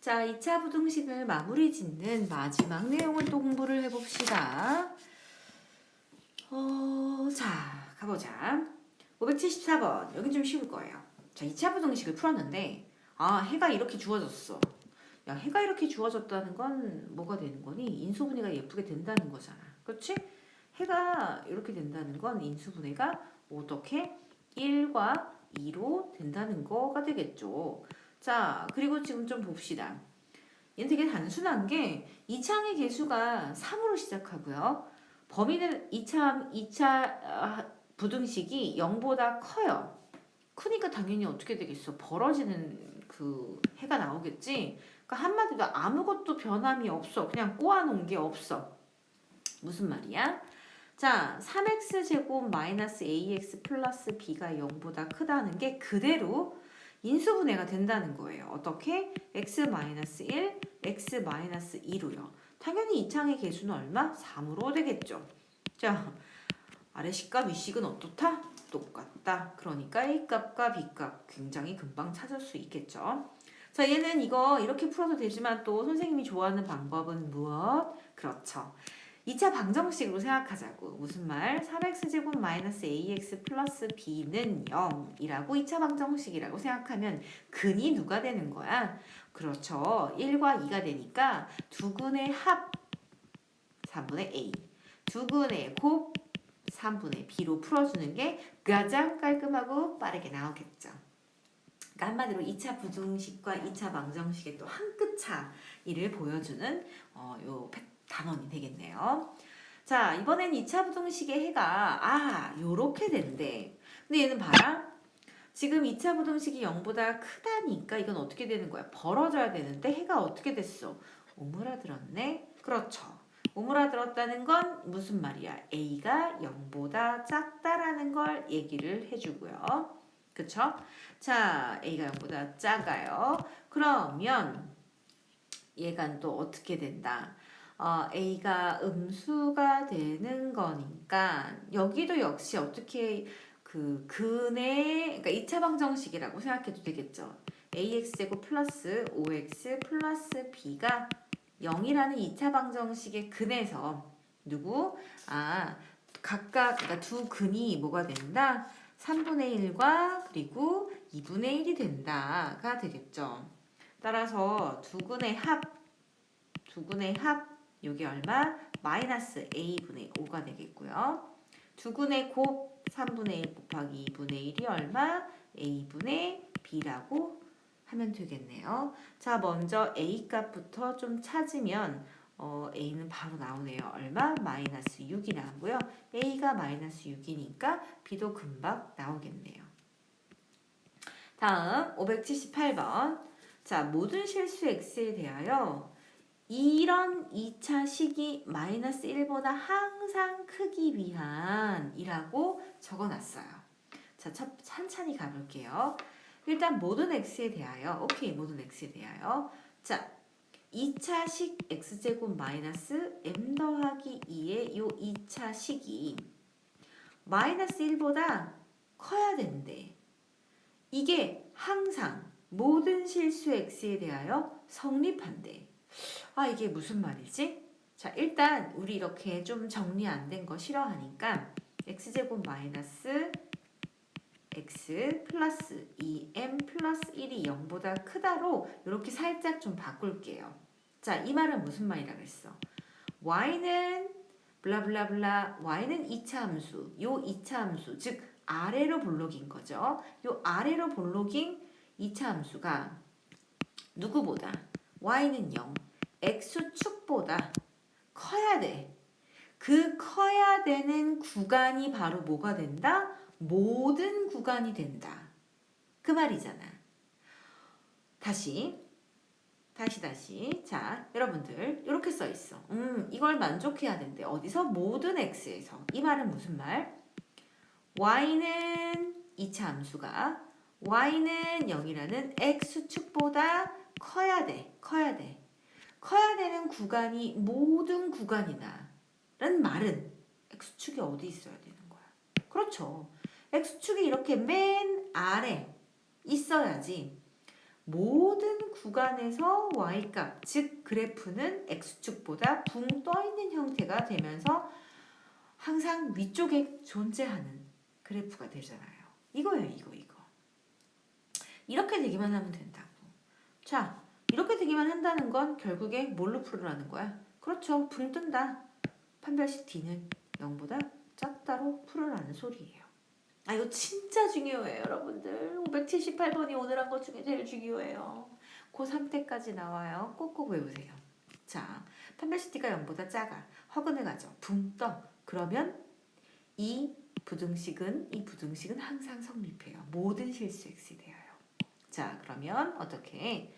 자, 2차 부등식을 마무리 짓는 마지막 내용을 또 공부를 해봅시다. 어, 자, 가보자. 574번. 여기 좀 쉬울 거예요. 자, 2차 부등식을 풀었는데, 아, 해가 이렇게 주어졌어. 야, 해가 이렇게 주어졌다는 건 뭐가 되는 거니? 인수분해가 예쁘게 된다는 거잖아. 그렇지? 해가 이렇게 된다는 건 인수분해가 어떻게 1과 2로 된다는 거가 되겠죠. 자, 그리고 지금 좀 봅시다. 얘는 되게 단순한 게 이차항의 개수가 3으로 시작하고요. 범위는 이차항, 이차 아, 부등식이 0보다 커요. 크니까 당연히 어떻게 되겠어? 벌어지는 그 해가 나오겠지. 그러니까 한마디로 아무것도 변함이 없어. 그냥 꼬아놓은 게 없어. 무슨 말이야? 자, 3x 제곱 마이너스 ax 플러스 b가 0보다 크다는 게 그대로 인수분해가 된다는 거예요. 어떻게? x 마이너스 1, x 마이너스 2로요. 당연히 이창의 개수는 얼마? 3으로 되겠죠. 자, 아래 식과 위식은 어떻다? 똑같다. 그러니까 a 값과 b 값 굉장히 금방 찾을 수 있겠죠. 자, 얘는 이거 이렇게 풀어도 되지만 또 선생님이 좋아하는 방법은 무엇? 그렇죠. 2차 방정식으로 생각하자고. 무슨 말? 3x제곱 마이너스 ax 플러스 b는 0이라고 2차 방정식이라고 생각하면 근이 누가 되는 거야? 그렇죠. 1과 2가 되니까 두근의 합 3분의 a, 두근의 곱 3분의 b로 풀어주는 게 가장 깔끔하고 빠르게 나오겠죠. 그러니까 한마디로 2차 부등식과 2차 방정식의 또 한 끗 차이를 보여주는 어, 요 패- 단원이 되겠네요. 자, 이번엔 2차 부등식의 해가 아, 요렇게 된대. 근데 얘는 봐라. 지금 2차 부등식이 0보다 크다니까 이건 어떻게 되는 거야? 벌어져야 되는데 해가 어떻게 됐어? 오므라들었네. 그렇죠. 오므라들었다는 건 무슨 말이야? a가 0보다 작다라는 걸 얘기를 해주고요. 그쵸? 자, a가 0보다 작아요. 그러면 얘가 또 어떻게 된다? 어, a가 음수가 되는 거니까 여기도 역시 어떻게 그 근의 그러니까 2차 방정식이라고 생각해도 되겠죠. ax 제곱 플러스 5x 플러스 b가 0이라는 2차 방정식의 근에서 누구? 아, 각각 그러니까 두 근이 뭐가 된다? 3분의 1과 그리고 2분의 1이 된다가 되겠죠. 따라서 두 근의 합, 두 근의 합, 요게 얼마? 마이너스 a분의 5가 되겠고요. 두 근의 곱 3분의 1 곱하기 2분의 1이 얼마? a분의 b라고 하면 되겠네요. 자, 먼저 a 값부터 좀 찾으면 어, a는 바로 나오네요. 얼마? 마이너스 6이 나오고요. a가 마이너스 6이니까 b도 금방 나오겠네요. 다음 578번. 자, 모든 실수 x에 대하여 이런 2차 식이 마이너스 1보다 항상 크기 위한 이라고 적어놨어요. 자, 첫, 찬찬히 가볼게요. 일단 모든 x에 대하여 오케이 모든 x에 대하여 자 2차 식 x제곱 마이너스 m 더하기 2의 요 2차 식이 마이너스 1보다 커야 되는데 이게 항상 모든 실수 x에 대하여 성립한대. 아 이게 무슨 말이지? 자 일단 우리 이렇게 좀 정리 안 된 거 싫어하니까 x제곱 마이너스 x 플러스 2m 플러스 1이 0보다 크다로 이렇게 살짝 좀 바꿀게요. 자, 이 말은 무슨 말이라 그랬어? y는 블라블라블라 y는 2차 함수, 요 2차 함수, 즉 아래로 볼록인 거죠. 요 아래로 볼록인 2차 함수가 누구보다 y는 0, x축보다 커야 돼. 그 커야 되는 구간이 바로 뭐가 된다? 모든 구간이 된다. 그 말이잖아. 다시, 다시, 다시. 자, 여러분들, 이렇게 써 있어. 음, 이걸 만족해야 된대. 어디서? 모든 x에서. 이 말은 무슨 말? y는 2차 함수가 y는 0이라는 x축보다 커야 돼. 커야 돼. 커야 되는 구간이 모든 구간이다. 라는 말은 x축이 어디 있어야 되는 거야? 그렇죠. x축이 이렇게 맨 아래 있어야지 모든 구간에서 y값, 즉 그래프는 x축보다 붕 떠 있는 형태가 되면서 항상 위쪽에 존재하는 그래프가 되잖아요. 이거예요, 이거, 이거. 이렇게 되기만 하면 된다고. 자, 이렇게 되기만 한다는 건 결국에 뭘로 풀으라는 거야? 그렇죠, 붕 뜬다. 판별식 D는 0보다 작다로 풀으라는 소리예요. 아 이거 진짜 중요해요 여러분들. 578번이 오늘 한 것 중에 제일 중요해요. 고3 때까지 나와요. 꼭꼭 외우세요. 자 판별식 D가 0보다 작아. 허근에 가죠. 붕떠. 그러면 이 부등식은 이 부등식은 항상 성립해요. 모든 실수 x에 대하여 자 그러면 어떻게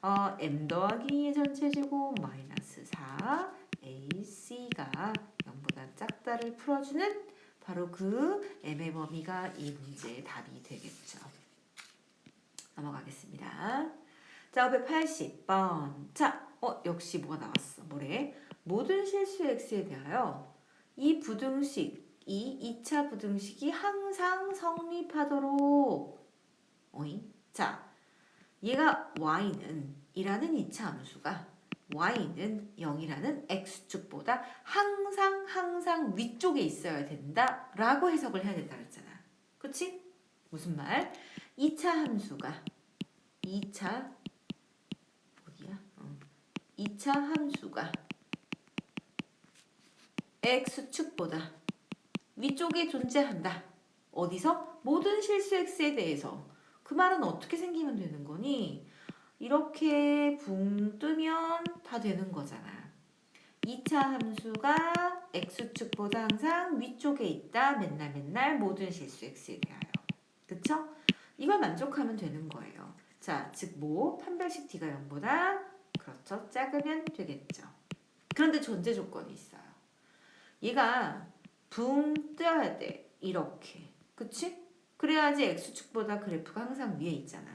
어, m 더하기 2의 전체 제곱 마이너스 4 ac가 0보다 작다를 풀어주는 바로 그 m의 범위가 이 문제의 답이 되겠죠. 넘어가겠습니다. 자, 580번. 자, 어, 역시 뭐가 나왔어. 뭐래? 모든 실수 x에 대하여 이 부등식, 이 2차 부등식이 항상 성립하도록. 어이? 자, 얘가 y는 이라는 2차 함수가 y는 0이라는 x축보다 항상 항상 위쪽에 있어야 된다 라고 해석을 해야 된다 그랬잖아 그치? 무슨 말? 2차 함수가 2차 어디야? 어. 2차 함수가 x축보다 위쪽에 존재한다 어디서? 모든 실수 x에 대해서 그 말은 어떻게 생기면 되는 거니? 이렇게 붕 뜨면 다 되는 거잖아. 2차 함수가 x축보다 항상 위쪽에 있다. 맨날 맨날 모든 실수 x에 대하여. 그쵸? 이걸 만족하면 되는 거예요. 자, 즉 뭐? 판별식 t가 0보다 그렇죠. 작으면 되겠죠. 그런데 존재 조건이 있어요. 얘가 붕 떠야 돼. 이렇게. 그치? 그래야지 x축보다 그래프가 항상 위에 있잖아.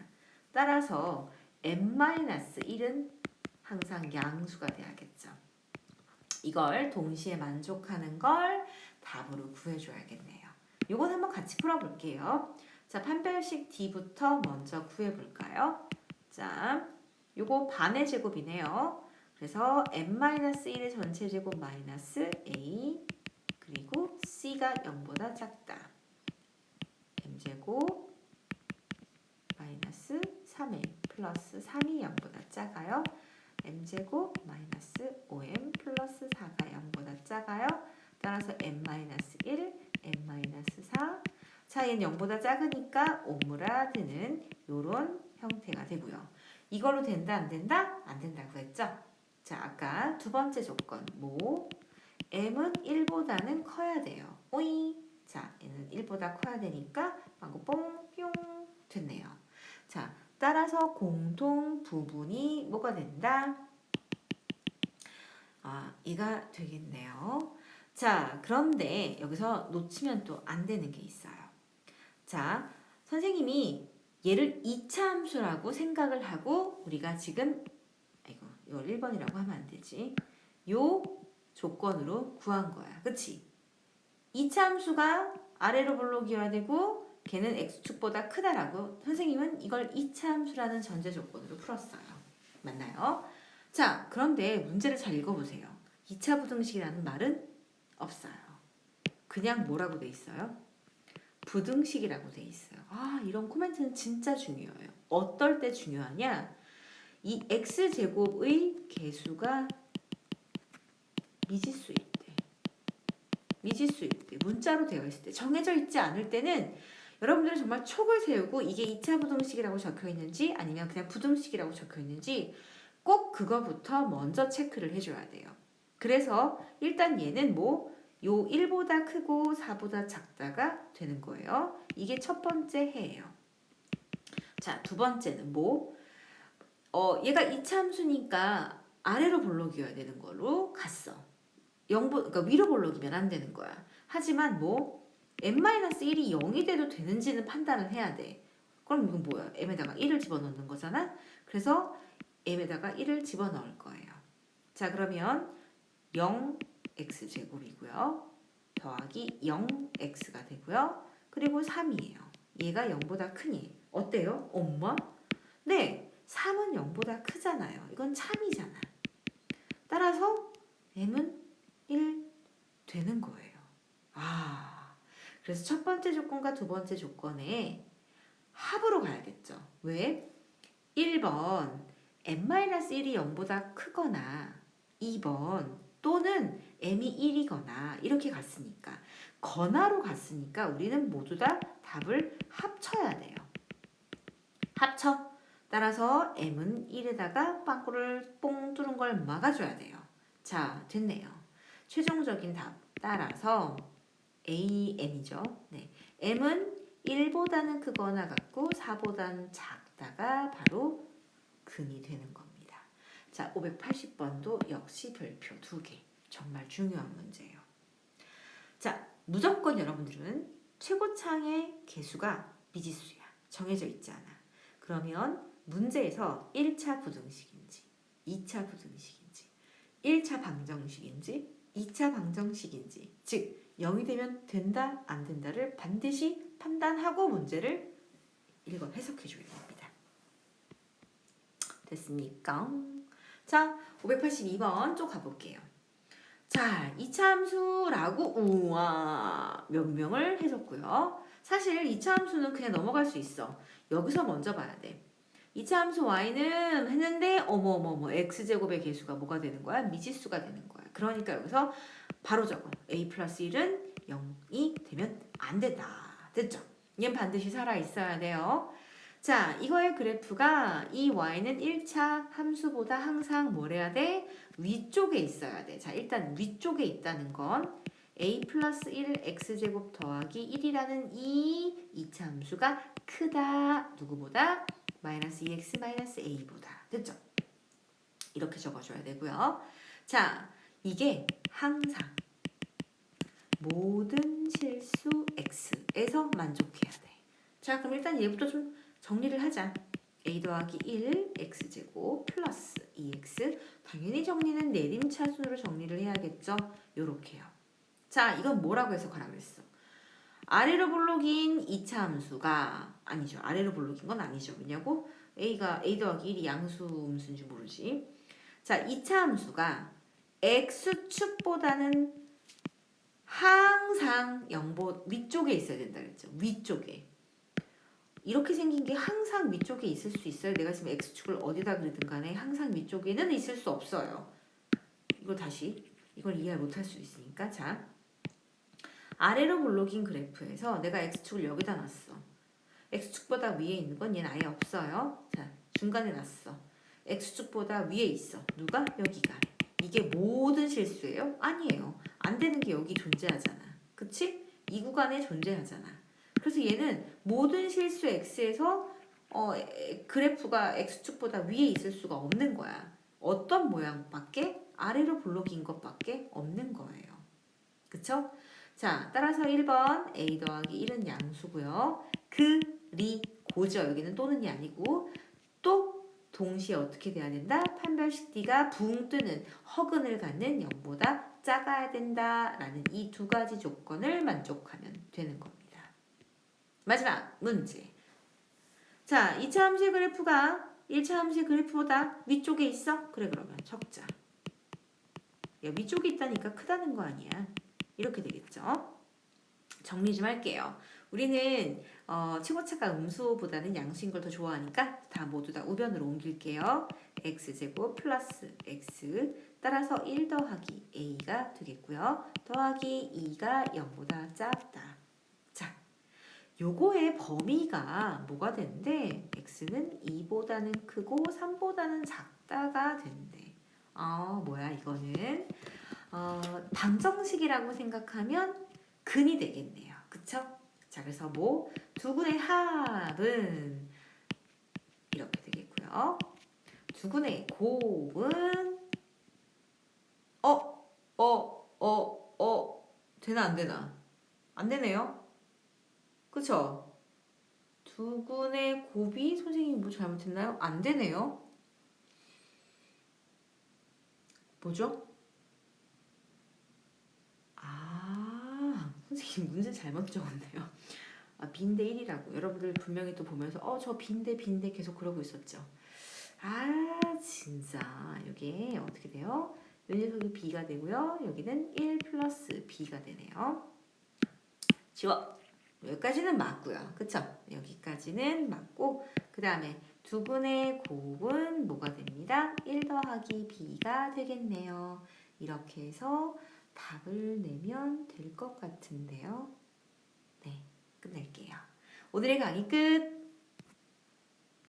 따라서 n-1은 항상 양수가 돼야겠죠. 이걸 동시에 만족하는 걸 답으로 구해줘야겠네요. 이건 한번 같이 풀어볼게요. 자, 판별식 D부터 먼저 구해볼까요? 자, 요거 반의 제곱이네요. 그래서 n-1의 전체 제곱 마이너스 a 그리고 c가 0보다 작다. M제곱 마이너스 3a 플러스 3이 0보다 작아요. m제곱 마이너스 5m 플러스 4가 0보다 작아요. 따라서 m-1, m-4 자, 얘는 0보다 작으니까 오므라드는 요런 형태가 되고요. 이걸로 된다 안 된다? 안 된다고 했죠? 자, 아까 두 번째 조건 뭐 m은 1보다는 커야 돼요. 오이 자, 얘는 1보다 커야 되니까 방금 뽕뿅 됐네요. 자, 따라서 공통 부분이 뭐가 된다? 아, 이가 되겠네요. 자, 그런데 여기서 놓치면 또 안 되는 게 있어요. 자, 선생님이 얘를 2차 함수라고 생각을 하고 우리가 지금 아이고, 이걸 1번이라고 하면 안 되지. 요 조건으로 구한 거야. 그치? 2차 함수가 아래로 블록이어야 되고 걔는 x축보다 크다라고 선생님은 이걸 2차 함수라는 전제 조건으로 풀었어요. 맞나요? 자, 그런데 문제를 잘 읽어보세요. 2차 부등식이라는 말은 없어요. 그냥 뭐라고 돼 있어요? 부등식이라고 돼 있어요. 아, 이런 코멘트는 진짜 중요해요. 어떨 때 중요하냐? 이 x제곱의 개수가 미지수일 때, 미지수일 때, 문자로 되어 있을 때, 정해져 있지 않을 때는 여러분들은 정말 촉을 세우고 이게 2차 부등식이라고 적혀 있는지 아니면 그냥 부등식이라고 적혀 있는지 꼭 그거부터 먼저 체크를 해줘야 돼요. 그래서 일단 얘는 뭐 요 1보다 크고 4보다 작다가 되는 거예요. 이게 첫 번째 해예요. 자, 두 번째는 뭐? 어, 얘가 2차 함수니까 아래로 볼록이어야 되는 걸로 갔어. 0보, 그러니까 위로 볼록이면 안 되는 거야. 하지만 뭐 n-1이 0이 돼도 되는지는 판단을 해야 돼. 그럼 이건 뭐야? m에다가 1을 집어넣는 거잖아. 그래서 m에다가 1을 집어넣을 거예요. 자, 그러면 0x제곱이고요. 더하기 0x가 되고요. 그리고 3이에요. 얘가 0보다 크니 어때요? 엄마? 네, 0보다 크잖아요. 이건 참이잖아. 따라서 m은 1 되는 거예요. 아, 그래서 첫 번째 조건과 두 번째 조건에 합으로 가야겠죠. 왜? 1번 n-1이 0보다 크거나 2번 또는 m이 1이거나 이렇게 갔으니까 건화로 갔으니까 우리는 모두 다 답을 합쳐야 돼요. 합쳐. 따라서 m은 1에다가 빵꾸를 뽕 뚫은 걸 막아줘야 돼요. 자, 됐네요. 최종적인 답 따라서 am이죠. 네. m은 1보다는 크거나 같고 4보다는 작다가 바로 근이 되는 겁니다. 자, 580번도 역시 별표 두 개. 정말 중요한 문제예요. 자, 무조건 여러분들은 최고창의 개수가 미지수야. 정해져 있지 않아. 그러면 문제에서 1차 부등식인지, 2차 부등식인지, 1차 방정식인지, 2차 방정식인지, 즉 0이 되면 된다, 안 된다를 반드시 판단하고 문제를 읽어 해석해 줘야 됩니다. 됐습니까? 자, 582번 쪽 가볼게요. 자, 이차함수라고 우와 명명을 해줬고요. 사실 이차함수는 그냥 넘어갈 수 있어. 여기서 먼저 봐야 돼. 이차함수 y는 했는데 어머어머머 x제곱의 개수가 뭐가 되는 거야? 미지수가 되는 거야. 그러니까 여기서 바로 적어. a 플러스 1은 0이 되면 안 된다. 됐죠? 얘는 반드시 살아 있어야 돼요. 자, 이거의 그래프가 이 y는 1차 함수보다 항상 뭘 해야 돼? 위쪽에 있어야 돼. 자, 일단 위쪽에 있다는 건 a 플러스 1 x제곱 더하기 1이라는 이 2차 함수가 크다. 누구보다? 마이너스 2x 마이너스 a보다. 됐죠? 이렇게 적어줘야 되고요. 자, 이게 항상 모든 실수 x에서 만족해야 돼. 자, 그럼 일단 얘부터 좀 정리를 하자. a 더하기 1 x제곱 플러스 2x 당연히 정리는 내림차순으로 정리를 해야겠죠. 요렇게요. 자, 이건 뭐라고 해석하라 그랬어? 아래로 블록인 2차 함수가 아니죠. 아래로 블록인 건 아니죠. 왜냐고? a가 a 더하기 1이 양수 음수인지 모르지. 자, 2차 함수가 x축보다는 항상 0보 위쪽에 있어야 된다 그랬죠. 위쪽에. 이렇게 생긴 게 항상 위쪽에 있을 수 있어요. 내가 지금 x축을 어디다 그리든 간에 항상 위쪽에는 있을 수 없어요. 이거 다시 이걸 이해 못할 수 있으니까 자 아래로 블록인 그래프에서 내가 x축을 여기다 놨어. x축보다 위에 있는 건 얘는 아예 없어요. 자 중간에 놨어. x축보다 위에 있어. 누가? 여기가. 이게 모든 실수예요? 아니에요. 안 되는 게 여기 존재하잖아. 그치? 이 구간에 존재하잖아. 그래서 얘는 모든 실수 x에서 어, 에, 그래프가 x축보다 위에 있을 수가 없는 거야. 어떤 모양밖에 아래로 블록인 것밖에 없는 거예요. 그쵸? 자, 따라서 1번 a 더하기 1은 양수고요. 그리고죠. 여기는 또는이 아니고 또 동시에 어떻게 돼야 된다? 판별식 D가 붕 뜨는 허근을 갖는 0보다 작아야 된다라는 이 두 가지 조건을 만족하면 되는 겁니다. 마지막 문제. 자, 2차 함수의 그래프가 1차 함수의 그래프보다 위쪽에 있어? 그래 그러면 적자. 야, 위쪽에 있다니까 크다는 거 아니야. 이렇게 되겠죠? 정리 좀 할게요. 우리는 어, 치고차가 음수보다는 양수인 걸 더 좋아하니까 다 모두 다 우변으로 옮길게요. x제곱 플러스 x 따라서 1 더하기 a가 되겠고요. 더하기 2가 0보다 작다. 자, 요거의 범위가 뭐가 되는데 x는 2보다는 크고 3보다는 작다가 되는데 아 뭐야 이거는 어, 방정식이라고 생각하면 근이 되겠네요. 그쵸? 자, 그래서 뭐 두근의 합은 이렇게 되겠고요. 두근의 곱은 어, 어, 어, 어 되나 안 되나? 안 되네요. 그쵸? 두근의 곱이 선생님이 뭐 잘못했나요? 안 되네요. 뭐죠? 아, 선생님 문제 잘못 적었네요. 아, 빈대 1이라고. 여러분들 분명히 또 보면서 어, 저 빈대 빈대 계속 그러고 있었죠. 아 진짜 여기 어떻게 돼요? 이 녀석이 b가 되고요. 여기는 1 플러스 b가 되네요. 지워. 여기까지는 맞고요. 그쵸? 여기까지는 맞고 그 다음에 두 분의 곱은 뭐가 됩니다? 1 더하기 b가 되겠네요. 이렇게 해서 답을 내면 될 것 같은데요. 네, 끝낼게요. 오늘의 강의 끝!